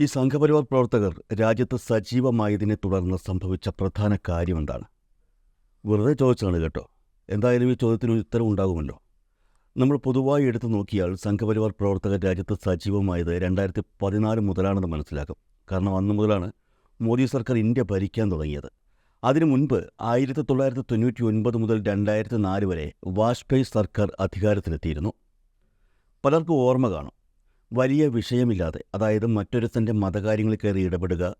ഈ സംഘപരിവാർ പ്രവർത്തകർ രാജ്യത്ത് സജീവമായതിനെ തുടർന്ന് സംഭവിച്ച പ്രധാന കാര്യം എന്താണ് വെറുതെ ചോദിച്ചാണ് കേട്ടോ. എന്തായാലും ഈ ചോദ്യത്തിന് ഉത്തരം ഉണ്ടാകുമല്ലോ. നമ്മൾ പൊതുവായി എടുത്തു നോക്കിയാൽ സംഘപരിവാർ പ്രവർത്തകർ രാജ്യത്ത് സജീവമായത് രണ്ടായിരത്തി പതിനാല് മുതലാണെന്ന് മനസ്സിലാക്കും. കാരണം അന്ന് മുതലാണ് മോദി സർക്കാർ ഇന്ത്യ ഭരിക്കാൻ തുടങ്ങിയത്. അതിനു മുൻപ് ആയിരത്തി തൊള്ളായിരത്തി തൊണ്ണൂറ്റി ഒൻപത് മുതൽ രണ്ടായിരത്തി നാല് വരെ വാജ്പേയി സർക്കാർ അധികാരത്തിലെത്തിയിരുന്നു. പലർക്കും ഓർമ്മ കാണും. വലിയ വിഷയമില്ലാതെ അതായത് മറ്റൊരുത്തന്റെ മതകാര്യങ്ങളിൽ കയറി ഇടപെടുക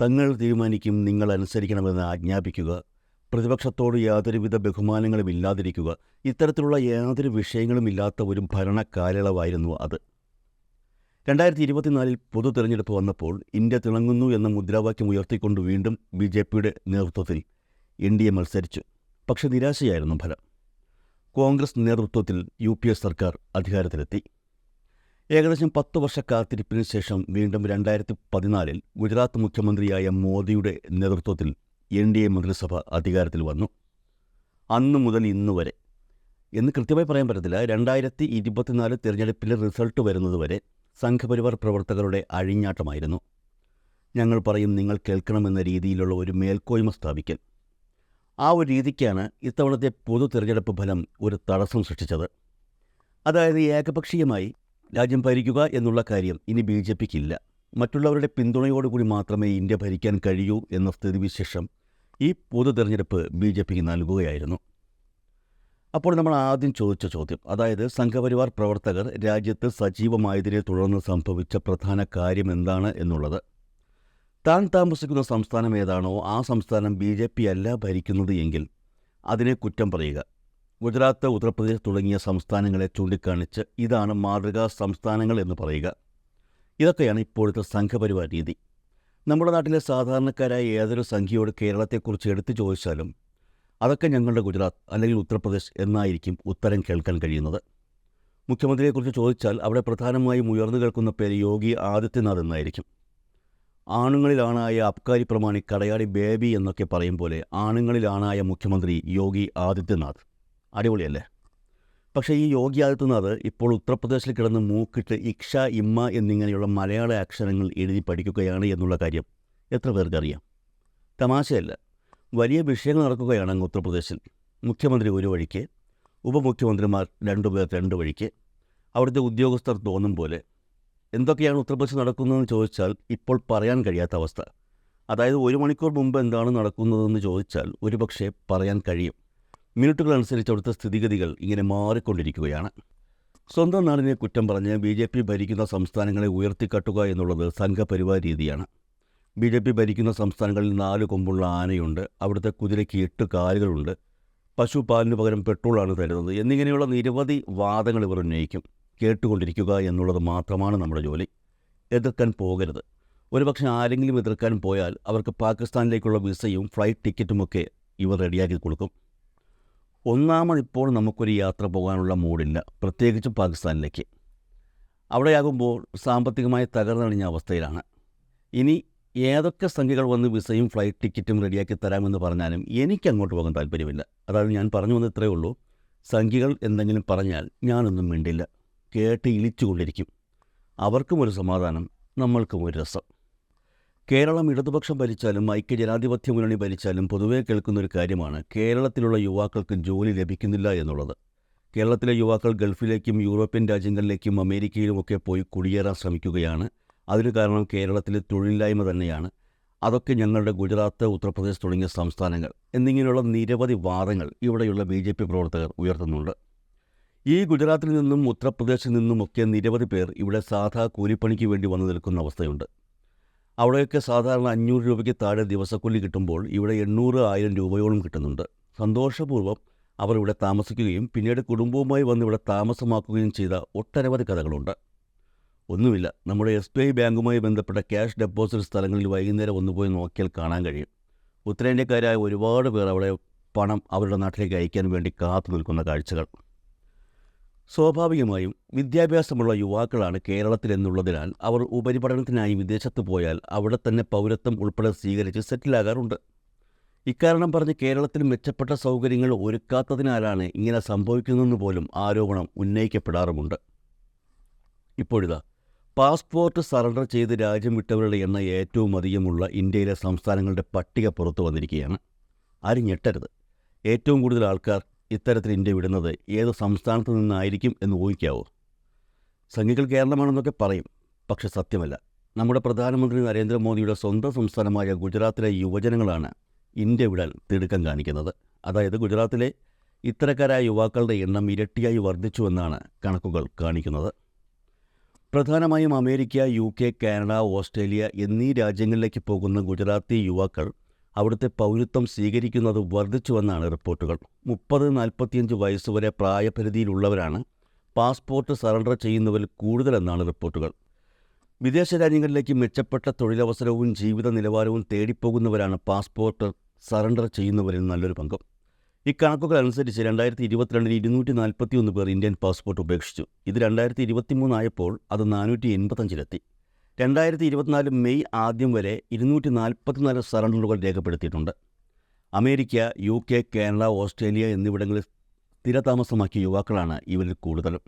തങ്ങൾ തീരുമാനിക്കും നിങ്ങൾ അനുസരിക്കണമെന്ന് ആജ്ഞാപിക്കുക പ്രതിപക്ഷത്തോട് യാതൊരുവിധ ബഹുമാനങ്ങളും ഇല്ലാതിരിക്കുക ഇത്തരത്തിലുള്ള യാതൊരു വിഷയങ്ങളും ഇല്ലാത്ത ഒരു ഭരണ കാലയളവായിരുന്നു അത്. രണ്ടായിരത്തി ഇരുപത്തിനാലിൽ പൊതു തെരഞ്ഞെടുപ്പ് വന്നപ്പോൾ ഇന്ത്യ തിളങ്ങുന്നു എന്ന മുദ്രാവാക്യം ഉയർത്തിക്കൊണ്ട് വീണ്ടും ബി ജെ പിയുടെ നേതൃത്വത്തിൽ എൻ ഡി എ മത്സരിച്ചു. പക്ഷെ നിരാശയായിരുന്നു ഫലം. കോൺഗ്രസ് നേതൃത്വത്തിൽ യു പി എ സർക്കാർ അധികാരത്തിലെത്തി. ഏകദേശം പത്ത് വർഷ കാത്തിരിപ്പിന് ശേഷം വീണ്ടും രണ്ടായിരത്തി പതിനാലിൽ ഗുജറാത്ത് മുഖ്യമന്ത്രിയായ മോദിയുടെ നേതൃത്വത്തിൽ എൻ ഡി എ മന്ത്രിസഭ അധികാരത്തിൽ വന്നു. അന്ന് മുതൽ ഇന്ന് വരെ. എന്ന് കൃത്യമായി പറയാൻ പറ്റത്തില്ല. രണ്ടായിരത്തി ഇരുപത്തിനാല് തിരഞ്ഞെടുപ്പിലെ റിസൾട്ട് വരുന്നതുവരെ സംഘപരിവാർ പ്രവർത്തകരുടെ അഴിഞ്ഞാട്ടമായിരുന്നു. ഞങ്ങൾ പറയും നിങ്ങൾ കേൾക്കണമെന്ന രീതിയിലുള്ള ഒരു മേൽക്കോയ്മ സ്ഥാപിക്കൽ. ആ ഒരു രീതിക്കാണ് ഇത്തവണത്തെ പൊതു തിരഞ്ഞെടുപ്പ് ഫലം ഒരു തടസ്സം സൃഷ്ടിച്ചത്. അതായത് ഏകപക്ഷീയമായി രാജ്യം ഭരിക്കുക എന്നുള്ള കാര്യം ഇനി ബി ജെ പിക്കില്ല. മറ്റുള്ളവരുടെ പിന്തുണയോടുകൂടി മാത്രമേ ഇന്ത്യ ഭരിക്കാൻ കഴിയൂ എന്ന സ്ഥിതിവിശേഷം ഈ പൊതു തെരഞ്ഞെടുപ്പ് ബി ജെ പിക്ക് നൽകുകയായിരുന്നു. അപ്പോൾ നമ്മൾ ആദ്യം ചോദിച്ച ചോദ്യം അതായത് സംഘപരിവാർ പ്രവർത്തകർ രാജ്യത്ത് സജീവമായതിനെ തുടർന്ന് സംഭവിച്ച പ്രധാന കാര്യം എന്താണ് എന്നുള്ളത്. താൻ താമസിക്കുന്ന സംസ്ഥാനം ഏതാണോ ആ സംസ്ഥാനം ബി ജെ പി അല്ല ഭരിക്കുന്നത് എങ്കിൽ അതിനെ കുറ്റം പറയുക. ഗുജറാത്ത് ഉത്തർപ്രദേശ് തുടങ്ങിയ സംസ്ഥാനങ്ങളെ ചൂണ്ടിക്കാണിച്ച് ഇതാണ് മാതൃകാ സംസ്ഥാനങ്ങൾ എന്ന് പറയുക. ഇതൊക്കെയാണ് ഇപ്പോഴത്തെ സംഘപരിവാർ രീതി. നമ്മുടെ നാട്ടിലെ സാധാരണക്കാരായ ഏതൊരു സംഖ്യയോട് കേരളത്തെക്കുറിച്ച് എടുത്തു ചോദിച്ചാലും അതൊക്കെ ഞങ്ങളുടെ ഗുജറാത്ത് അല്ലെങ്കിൽ ഉത്തർപ്രദേശ് എന്നായിരിക്കും ഉത്തരം കേൾക്കാൻ കഴിയുന്നത്. മുഖ്യമന്ത്രിയെക്കുറിച്ച് ചോദിച്ചാൽ അവിടെ പ്രധാനമായും ഉയർന്നു കേൾക്കുന്ന പേര് യോഗി ആദിത്യനാഥ് എന്നായിരിക്കും. ആണുങ്ങളിലാണായ അബ്കാരി പ്രമാണി കടയാടി ബേബി എന്നൊക്കെ പറയും പോലെ ആണുങ്ങളിലാണായ മുഖ്യമന്ത്രി യോഗി ആദിത്യനാഥ്. അടിപൊളിയല്ലേ? പക്ഷേ ഈ യോഗി ആദിത്യനാഥ് ഇപ്പോൾ ഉത്തർപ്രദേശിൽ കിടന്ന് മൂക്കിട്ട് ഇക്ഷ ഇമ്മ എന്നിങ്ങനെയുള്ള മലയാള അക്ഷരങ്ങൾ എഴുതി പഠിക്കുകയാണ് എന്നുള്ള കാര്യം എത്ര പേർക്കറിയാം തമാശയല്ല. വലിയ വിഷയങ്ങൾ നടക്കുകയാണ് അങ്ങ് ഉത്തർപ്രദേശിൽ. മുഖ്യമന്ത്രി ഒരു വഴിക്ക് ഉപമുഖ്യമന്ത്രിമാർ രണ്ടുപേർ രണ്ട് വഴിക്ക് അവിടുത്തെ ഉദ്യോഗസ്ഥർ തോന്നും പോലെ. എന്തൊക്കെയാണ് ഉത്തർപ്രദേശിൽ നടക്കുന്നതെന്ന് ചോദിച്ചാൽ ഇപ്പോൾ പറയാൻ കഴിയാത്ത അവസ്ഥ. അതായത് ഒരു മണിക്കൂർ മുമ്പ് എന്താണ് നടക്കുന്നതെന്ന് ചോദിച്ചാൽ ഒരുപക്ഷെ പറയാൻ കഴിയും. മിനിറ്റുകൾ അനുസരിച്ച് അവിടുത്തെ സ്ഥിതിഗതികൾ ഇങ്ങനെ മാറിക്കൊണ്ടിരിക്കുകയാണ്. സ്വന്തം നാടിനെ കുറ്റം പറഞ്ഞ് ബി ജെ പി ഭരിക്കുന്ന സംസ്ഥാനങ്ങളെ ഉയർത്തിക്കട്ടുക എന്നുള്ളത് സംഘപരിവാർ രീതിയാണ്. ബി ജെ പി ഭരിക്കുന്ന സംസ്ഥാനങ്ങളിൽ നാല് കൊമ്പുള്ള ആനയുണ്ട്. അവിടുത്തെ കുതിരയ്ക്ക് എട്ട് കാലുകളുണ്ട്. പശു പാലിന് പകരം പെട്രോളാണ് തരുന്നത് എന്നിങ്ങനെയുള്ള നിരവധി വാദങ്ങൾ ഇവർ ഉന്നയിക്കും. കേട്ടുകൊണ്ടിരിക്കുക എന്നുള്ളത് മാത്രമാണ് നമ്മുടെ ജോലി. എതിർക്കാൻ പോകരുത്. ഒരുപക്ഷെ ആരെങ്കിലും എതിർക്കാൻ പോയാൽ അവർക്ക് പാകിസ്ഥാനിലേക്കുള്ള വിസയും ഫ്ലൈറ്റ് ടിക്കറ്റുമൊക്കെ ഇവർ റെഡിയാക്കി കൊടുക്കും. ഒന്നാമത് ഇപ്പോൾ നമുക്കൊരു യാത്ര പോകാനുള്ള മൂഡില്ല പ്രത്യേകിച്ച് പാകിസ്ഥാനിലേക്ക്. അവിടെയാകുമ്പോൾ സാമ്പത്തികമായി തകർന്നടിഞ്ഞ അവസ്ഥയിലാണ്. ഇനി ഏതൊക്കെ സംഖ്യകൾ വന്ന് വിസയും ഫ്ലൈറ്റ് ടിക്കറ്റും റെഡിയാക്കി തരാമെന്ന് പറഞ്ഞാലും എനിക്ക് അങ്ങോട്ട് പോകാൻ താല്പര്യമില്ല. അതായത് ഞാൻ പറഞ്ഞു വന്നത് ഇത്രയേ ഉള്ളൂ. സംഖ്യകൾ എന്തെങ്കിലും പറഞ്ഞാൽ ഞാനൊന്നും മിണ്ടില്ല. കേട്ട് ഇളിച്ചുകൊണ്ടിരിക്കും. അവർക്കും ഒരു സമാധാനം നമ്മൾക്കും ഒരു രസം. കേരളം ഇടതുപക്ഷം ഭരിച്ചാലും ഐക്യജനാധിപത്യ മുന്നണി ഭരിച്ചാലും പൊതുവേ കേൾക്കുന്ന ഒരു കാര്യമാണ് കേരളത്തിലുള്ള യുവാക്കൾക്ക് ജോലി ലഭിക്കുന്നില്ല എന്നുള്ളത്. കേരളത്തിലെ യുവാക്കൾ ഗൾഫിലേക്കും യൂറോപ്യൻ രാജ്യങ്ങളിലേക്കും അമേരിക്കയിലുമൊക്കെ പോയി കുടിയേറാൻ ശ്രമിക്കുകയാണ്. അതിന് കാരണം കേരളത്തിലെ തൊഴിലില്ലായ്മ തന്നെയാണ്. അതൊക്കെ ഞങ്ങളുടെ ഗുജറാത്ത് ഉത്തർപ്രദേശ് തുടങ്ങിയ സംസ്ഥാനങ്ങൾ എന്നിങ്ങനെയുള്ള നിരവധി വാദങ്ങൾ ഇവിടെയുള്ള ബി ജെ പി പ്രവർത്തകർ ഉയർത്തുന്നുണ്ട്. ഈ ഗുജറാത്തിൽ നിന്നും ഉത്തർപ്രദേശിൽ നിന്നുമൊക്കെ നിരവധി പേർ ഇവിടെ സാധാ കൂലിപ്പണിക്ക് വേണ്ടി വന്നു നിൽക്കുന്ന അവസ്ഥയുണ്ട്. അവിടെയൊക്കെ സാധാരണ അഞ്ഞൂറ് രൂപയ്ക്ക് താഴെ ദിവസക്കൂലി കിട്ടുമ്പോൾ ഇവിടെ എണ്ണൂറ് ആയിരം രൂപയോളം കിട്ടുന്നുണ്ട്. സന്തോഷപൂർവം അവർ ഇവിടെ താമസിക്കുകയും പിന്നീട് കുടുംബവുമായി വന്ന് ഇവിടെ താമസമാക്കുകയും ചെയ്ത ഒട്ടനവധി കഥകളുണ്ട്. ഒന്നുമില്ല നമ്മുടെ എസ് ബി ഐ ബാങ്കുമായി ബന്ധപ്പെട്ട ക്യാഷ് ഡെപ്പോസിറ്റ് സ്ഥലങ്ങളിൽ വൈകുന്നേരം ഒന്ന് പോയി നോക്കിയാൽ കാണാൻ കഴിയും. ഉത്തരേന്ത്യക്കാരായ ഒരുപാട് പേർ അവിടെ പണം അവരുടെ നാട്ടിലേക്ക് അയക്കാൻ വേണ്ടി കാത്തു നിൽക്കുന്ന കാഴ്ചകൾ. സ്വാഭാവികമായും വിദ്യാഭ്യാസമുള്ള യുവാക്കളാണ് കേരളത്തിലെന്നുള്ളതിനാൽ അവർ ഉപരിപഠനത്തിനായി വിദേശത്ത് പോയാൽ അവിടെ തന്നെ പൗരത്വം ഉൾപ്പെടെ സ്വീകരിച്ച് സെറ്റിലാകാറുണ്ട്. ഇക്കാരണം പറഞ്ഞ് കേരളത്തിൽ മെച്ചപ്പെട്ട സൗകര്യങ്ങൾ ഒരുക്കാത്തതിനാലാണ് ഇങ്ങനെ സംഭവിക്കുന്നതെന്ന് പോലും ആരോപണം ഉന്നയിക്കപ്പെടാറുമുണ്ട്. ഇപ്പോഴിതാ പാസ്പോർട്ട് സറണ്ടർ ചെയ്ത് രാജ്യം വിട്ടവരുടെ എണ്ണം ഏറ്റവും അധികമുള്ള ഇന്ത്യയിലെ സംസ്ഥാനങ്ങളുടെ പട്ടിക പുറത്തു വന്നിരിക്കുകയാണ്. ആരും ഞെട്ടരുത്. ഏറ്റവും കൂടുതൽ ആൾക്കാർ ഇത്തരത്തിൽ ഇന്ത്യ വിടുന്നത് ഏത് സംസ്ഥാനത്തു നിന്നായിരിക്കും എന്ന് ഊഹിക്കാവോ? സംഖ്യകൾ കേരളമാണെന്നൊക്കെ പറയും പക്ഷെ സത്യമല്ല. നമ്മുടെ പ്രധാനമന്ത്രി നരേന്ദ്രമോദിയുടെ സ്വന്തം സംസ്ഥാനമായ ഗുജറാത്തിലെ യുവജനങ്ങളാണ് ഇന്ത്യ വിടാൻ തിടുക്കം കാണിക്കുന്നത്. അതായത് ഗുജറാത്തിലെ ഇത്തരക്കാരായ യുവാക്കളുടെ എണ്ണം ഇരട്ടിയായി വർദ്ധിച്ചുവെന്നാണ് കണക്കുകൾ കാണിക്കുന്നത്. പ്രധാനമായും America U K Canada Australia എന്നീ രാജ്യങ്ങളിലേക്ക് പോകുന്ന ഗുജറാത്തി യുവാക്കൾ അവിടുത്തെ പൗരത്വം സ്വീകരിക്കുന്നത് വർദ്ധിച്ചുവെന്നാണ് റിപ്പോർട്ടുകൾ. മുപ്പത് നാൽപ്പത്തിയഞ്ച് വയസ്സുവരെ പ്രായപരിധിയിലുള്ളവരാണ് പാസ്പോർട്ട് സറണ്ടർ ചെയ്യുന്നവരിൽ കൂടുതലെന്നാണ് റിപ്പോർട്ടുകൾ. വിദേശ രാജ്യങ്ങളിലേക്ക് മെച്ചപ്പെട്ട തൊഴിലവസരവും ജീവിത നിലവാരവും തേടിപ്പോകുന്നവരാണ് പാസ്പോർട്ട് സറണ്ടർ ചെയ്യുന്നവരിൽ നല്ലൊരു പങ്കും. ഇക്കണക്കുകൾ അനുസരിച്ച് രണ്ടായിരത്തി ഇരുപത്തിരണ്ടിൽ ഇരുന്നൂറ്റി നാൽപ്പത്തി ഒന്ന് പേർ ഇന്ത്യൻ പാസ്പോർട്ട് ഉപേക്ഷിച്ചു. ഇത് രണ്ടായിരത്തി ഇരുപത്തിമൂന്നായപ്പോൾ അത് നാനൂറ്റി എൺപത്തഞ്ചിലെത്തി രണ്ടായിരത്തി ഇരുപത്തിനാല് മെയ് ആദ്യം വരെ ഇരുന്നൂറ്റി നാൽപ്പത്തിനാല് സറണ്ടറുകൾ രേഖപ്പെടുത്തിയിട്ടുണ്ട്. America U K Canada Australia എന്നിവിടങ്ങളിൽ സ്ഥിരതാമസമാക്കിയ യുവാക്കളാണ് ഇവരിൽ കൂടുതലും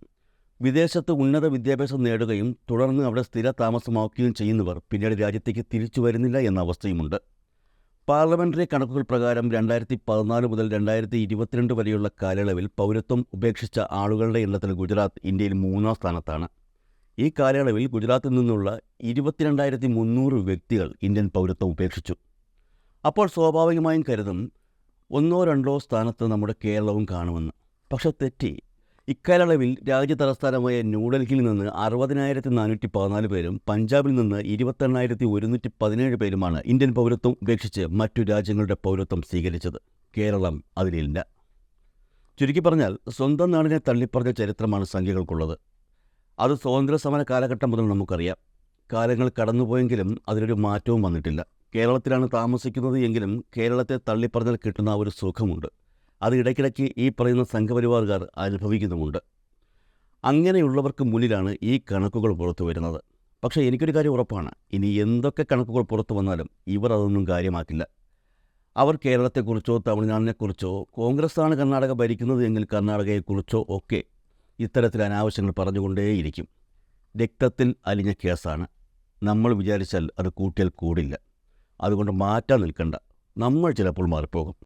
വിദേശത്ത് ഉന്നത വിദ്യാഭ്യാസം നേടുകയും തുടർന്ന് അവിടെ സ്ഥിരതാമസമാക്കുകയും ചെയ്യുന്നവർ പിന്നീട് രാജ്യത്തേക്ക് തിരിച്ചു വരുന്നില്ല എന്ന അവസ്ഥയുമുണ്ട്. പാർലമെന്ററി കണക്കുകൾ പ്രകാരം രണ്ടായിരത്തി പതിനാല് മുതൽ രണ്ടായിരത്തി ഇരുപത്തിരണ്ട് വരെയുള്ള കാലയളവിൽ പൗരത്വം ഉപേക്ഷിച്ച ആളുകളുടെ എണ്ണത്തിൽ ഗുജറാത്ത് ഇന്ത്യയിൽ മൂന്നാം സ്ഥാനത്താണ്. ഈ കാലയളവിൽ ഗുജറാത്തിൽ നിന്നുള്ള ഇരുപത്തിരണ്ടായിരത്തി മുന്നൂറ് വ്യക്തികൾ ഇന്ത്യൻ പൗരത്വം ഉപേക്ഷിച്ചു. അപ്പോൾ സ്വാഭാവികമായും കരുതും ഒന്നോ രണ്ടോ സ്ഥാനത്ത് നമ്മുടെ കേരളവും കാണുമെന്ന്. പക്ഷെ തെറ്റി. ഇക്കാലയളവിൽ രാജ്യതലസ്ഥാനമായ ന്യൂഡൽഹിയിൽ നിന്ന് അറുപതിനായിരത്തി നാനൂറ്റി പതിനാല് പേരും പഞ്ചാബിൽ നിന്ന് ഇരുപത്തെണ്ണായിരത്തി ഒരുന്നൂറ്റി പതിനേഴ് പേരുമാണ് ഇന്ത്യൻ പൗരത്വം ഉപേക്ഷിച്ച് മറ്റു രാജ്യങ്ങളുടെ പൗരത്വം സ്വീകരിച്ചത്. കേരളം അതിലില്ല. ചുരുക്കി പറഞ്ഞാൽ സ്വന്തം നാടിനെ തള്ളിപ്പറഞ്ഞ ചരിത്രമാണ് സംഖ്യകൾക്കുള്ളത്. അത് സ്വാതന്ത്ര്യ സമര കാലഘട്ടം മുതൽ നമുക്കറിയാം. കാലങ്ങൾ കടന്നുപോയെങ്കിലും അതിലൊരു മാറ്റവും വന്നിട്ടില്ല. കേരളത്തിലാണ് താമസിക്കുന്നത് എങ്കിലും കേരളത്തെ തള്ളിപ്പറഞ്ഞാൽ കിട്ടുന്ന ഒരു സുഖമുണ്ട്. അത് ഇടയ്ക്കിടയ്ക്ക് ഈ പറയുന്ന സംഘപരിവാറുകാർ അനുഭവിക്കുന്നുമുണ്ട്. അങ്ങനെയുള്ളവർക്ക് മുന്നിലാണ് ഈ കണക്കുകൾ പുറത്തു വരുന്നത്. പക്ഷേ എനിക്കൊരു കാര്യം ഉറപ്പാണ്. ഇനി എന്തൊക്കെ കണക്കുകൾ പുറത്തു വന്നാലും ഇവർ അതൊന്നും കാര്യമാക്കില്ല. അവർ കേരളത്തെക്കുറിച്ചോ തമിഴ്നാടിനെക്കുറിച്ചോ കോൺഗ്രസ്സാണ് കർണാടക ഭരിക്കുന്നത് എങ്കിൽ കർണാടകയെക്കുറിച്ചോ ഒക്കെ ഇത്തരത്തിൽ അനാവശ്യങ്ങൾ പറഞ്ഞുകൊണ്ടേയിരിക്കും. രക്തത്തിൽ അലിഞ്ഞ കേസാണ്. നമ്മൾ വിചാരിച്ചാൽ അത് കൂട്ടിയാൽ കൂടില്ല. അതുകൊണ്ട് മാറ്റാൻ നിൽക്കണ്ട. നമ്മൾ ചിലപ്പോൾ മാറിപ്പോകും.